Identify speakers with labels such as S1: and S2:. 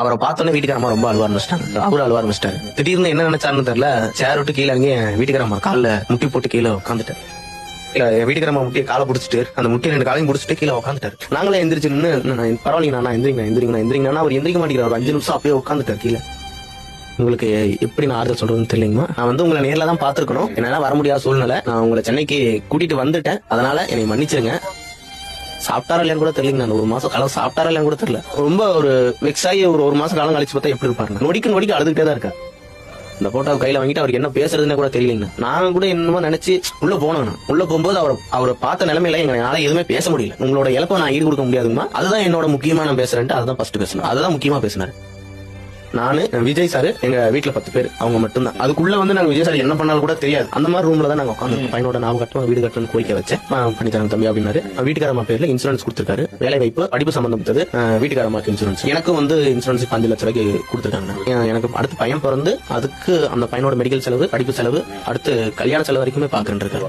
S1: அவரை பார்த்தோன்னே வீட்டுக்காரம்மா ரொம்ப அழுவ ஆரம்பிச்சிட்டாங்க. அவரு அழுவ ஆரம்பிச்சிட்டாரு. திடீர்னு என்ன நினைச்சாருன்னு தெரியல. சேர் விட்டு கீழே இறங்கி என் வீட்டுக்காரம்மா காலில் முட்டி போட்டு கீழே உட்காந்துட்டேன் இல்லை என் வீட்டுக்காரம்மா முட்டியை காலை பிடிச்சிட்டு அந்த முட்டியை ரெண்டு காலையும் பிடிச்சிட்டு கீழே உட்காந்துட்டாரு நாங்களே எந்திரிச்சு நின்று நான் பரவாயில்லைங்க நான் எந்திரிங்க எந்திரிங்க எந்திரிங்கன்னா அவர் எந்திரிக்க மாட்டேங்கிறார். ஒரு அஞ்சு நிமிஷம் அப்படியே உட்காந்துட்டார் கீழே. உங்களுக்கு எப்படி நான் ஆறுதல் சொல்றதுன்னு தெரியலங்கம்மா நான் வந்து உங்களை நேர்ல தான் பார்த்துருக்கணும். என்னால வர முடியாத சூழ்நிலை. நான் உங்களை சென்னைக்கு கூட்டிட்டு வந்துட்டேன். அதனால என்னை மன்னிச்சிருங்க. சாப்பிட்டாரா இல்லையான்னு கூட தெரியல நான். ஒரு மாசம் காலம் சாப்பிட்டாரா இல்லையான்னு கூட தெரியல. ரொம்ப ஒரு வெக்ஸ் ஆகி ஒரு ஒரு மாசம் காலம் கழிச்சு பார்த்தா எப்படி இருப்பாரு நொடிக்கு நொடிக்கு அழுதுகிட்டே தான் இருக்கா இந்த போட்டோ கையில வாங்கிட்டு அவருக்கு என்ன பேசுறதுன்னு கூட தெரியலங்க. நான் கூட என்னமோ நினைச்சு உள்ள போனேன் உள்ள போகும்போது அவர் அவரை பார்த்த நிலைமையில எங்களால எதுவுமே பேச முடியல. உங்களோட இழப்பை நான் ஈடு கொடுக்க முடியாதுமா அதுதான் என்னோட முக்கியமா நான் பேசுறேன் அதுதான் ஃபர்ஸ்ட் பேசணும் அதுதான் முக்கியமா பேசினாரு. நானு விஜய் சார் எங்க வீட்ல பத்து பேர். அவங்க மட்டும்தான். அதுக்குள்ள வந்து நாங்க விஜய் சார் என்ன பண்ணாலும் கூட தெரியாது. அந்த மாதிரி ரூம்ல தான் நாங்க உட்காந்து பையனோட நான் கட்டணும் வீடு கட்டணும் கோரிக்கை வச்சேன். பண்ணி தரேன் தம்பி அப்படின்னாரு. வீட்டுக்காரம்மா பேர்ல இன்சூரன்ஸ் கொடுத்திருக்காரு. வேலை வாய்ப்பு படிப்பு சம்பந்தப்பட்டது. ஆ, வீட்டுக்காரம்மாக்கு இன்சூரன்ஸ் எனக்கும் வந்து இன்சூரன்ஸ் அஞ்சு லட்ச ரூபாய்க்கு கொடுத்திருக்காங்க. எனக்கு அடுத்து பையன் பிறந்து அதுக்கு அந்த பையனோட மெடிக்கல் செலவு படிப்பு செலவு அடுத்து கல்யாண செலவு வரைக்குமே பாக்குறேன் இருக்காரு.